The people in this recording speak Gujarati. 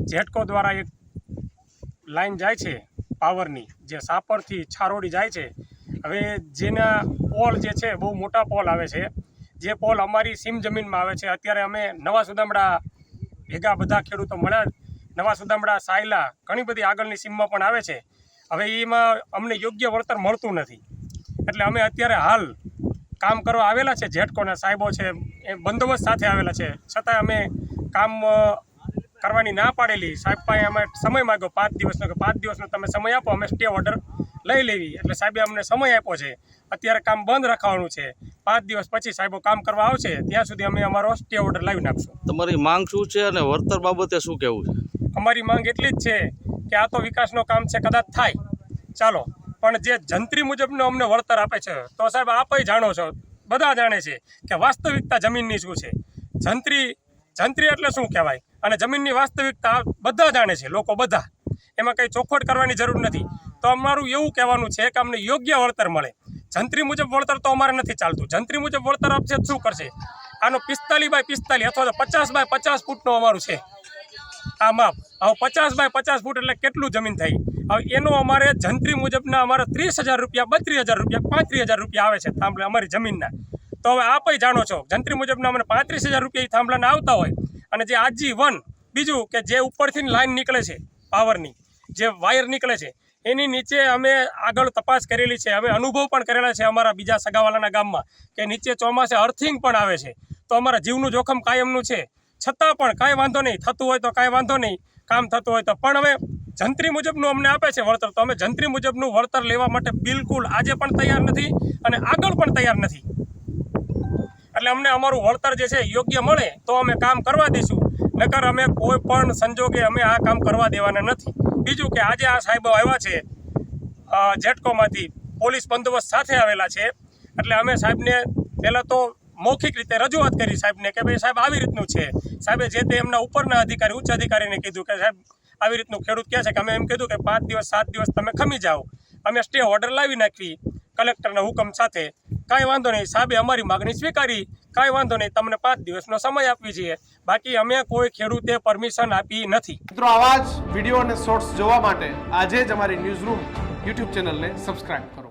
જેટકો દ્વારા એક લાઈન જાય છે પાવરની, જે સાપરથી છારોડી જાય છે. હવે જેના પોલ જે છે, બહુ મોટા પોલ આવે છે. જે પોલ અમારી સીમ જમીનમાં આવે છે. અત્યારે અમે નવા સુદામડા ભેગા બધા ખેડૂતો મળ્યા નવા સુદામડા, સાયલા, ઘણી બધી આગળની સીમમાં પણ આવે છે. હવે એમાં અમને યોગ્ય વળતર મળતું નથી. એટલે અમે અત્યારે હાલ કામ કરવા આવેલા છે જેટકોના સાહેબો છે. એ બંદોબસ્ત સાથે આવેલા છે. છતાં અમે કામ કરવાની ના પાડેલી. સાહેબ પાસે અમે સમય માગ્યો. પાંચ દિવસનો કે પાંચ દિવસનો તમે સમય આપો અમે સ્ટે ઓર્ડર લઈ લેવી. એટલે સાહેબે અમને સમય આપ્યો છે. અત્યારે કામ બંધ રાખવાનું છે. પાંચ દિવસ પછી સાહેબો કામ કરવા આવશે ત્યાં સુધી અમે અમારો સ્ટે ઓર્ડર લાવી નાખશું. તમારી માંગ શું છે અને વળતર બાબતે શું કહેવું છે? અમારી માંગ એટલી જ છે કે આ તો વિકાસનો કામ છે કદાચ થાય. ચાલો પણ જે જંત્રી મુજબનું અમને વળતર આપે છે તો સાહેબ આપે જાણો છો. બધા જાણે છે કે વાસ્તવિકતા જમીનની શું છે? જંત્રી જંત્રી એટલે શું કહેવાય? અને જમીનની વાસ્તવિકતા બધા જાણે છે, લોકો બધા. એમાં કંઈ ચોખવટ કરવાની જરૂર નથી. તો અમારું એવું કહેવાનું છે કે અમને યોગ્ય વળતર મળે. જંત્રી મુજબ વળતર તો અમારે નથી ચાલતું. જંત્રી મુજબ વળતર આપશે શું કરશે? આનો પિસ્તાલીસ બાય પિસ્તાલીસ અથવા તો પચાસ બાય પચાસ ફૂટનું અમારું છે. આ માપ. હવે પચાસ બાય પચાસ ફૂટ એટલે કેટલું જમીન થઈ હવે એનો અમારે જંત્રી મુજબના અમારે ત્રીસ હજાર રૂપિયા, બત્રીસ હજાર રૂપિયા, પાંત્રીસ હજાર રૂપિયા આવે છે થાંભલે અમારી જમીનના. તો હવે આપ જાણો છો, જંત્રી મુજબના અમને પાંત્રીસ હજાર રૂપિયા થાંભલાના આવતા હોય. અને જે આજીવન બીજું કે જે ઉપરથી લાઈન નીકળે છે પાવરની, જે વાયર નીકળે છે, એની નીચે અમે આગળ તપાસ કરેલી છે, અમે અનુભવ પણ કરેલા છે અમારા બીજા સગાવાલાના ગામમાં, કે નીચે ચોમાસે અર્થિંગ પણ આવે છે. તો અમારા જીવનું જોખમ કાયમનું છે. છતાં પણ કાંઈ વાંધો નહીં, થતું હોય તો કાંઈ વાંધો નહીં, કામ થતું હોય તો. પણ હવે જંત્રી મુજબનું અમને આપે છે વળતર. તો અમે જંત્રી મુજબનું વળતર લેવા માટે બિલકુલ આજે પણ તૈયાર નથી અને આગળ પણ તૈયાર નથી. એટલે અમને અમારું વળતર જે છે યોગ્ય મળે તો અમે કામ કરવા દઈશું. નકર અમે કોઈ પણ સંજોગે અમે આ કામ કરવા દેવાના નથી. બીજું કે આજે આ સાહેબો આવ્યા છે ઝેટકોમાંથી પોલીસ બંદોબસ્ત સાથે આવેલા છે. એટલે અમે સાહેબને પહેલાં તો મૌખિક રીતે રજૂઆત કરી સાહેબને કે ભાઈ સાહેબ આવી રીતનું છે. સાહેબે જે તે એમના ઉપરના અધિકારી, ઉચ્ચ અધિકારીને કીધું કે સાહેબ આવી રીતનું ખેડૂત કહે છે કે અમે એમ કીધું કે પાંચ દિવસ, સાત દિવસ તમે ખમી જાઓ. અમે સ્ટે ઓર્ડર લાવી નાખવી કલેક્ટરના હુકમ સાથે. કાંઈ વાંધો નહીં સાહેબે અમારી માગણી સ્વીકારી. કાંઈ વાંધો નહીં, તમને પાંચ દિવસનો સમય આપવી છીએ. બાકી અમે કોઈ ખેડૂતે પરમિશન આપી નથી. મિત્રો, આવા જ વીડિયો અને શોર્ટ્સ જોવા માટે આજે જ અમારી ન્યૂઝ રૂમ યુટ્યુબ ચેનલને સબસ્ક્રાઇબ કરો.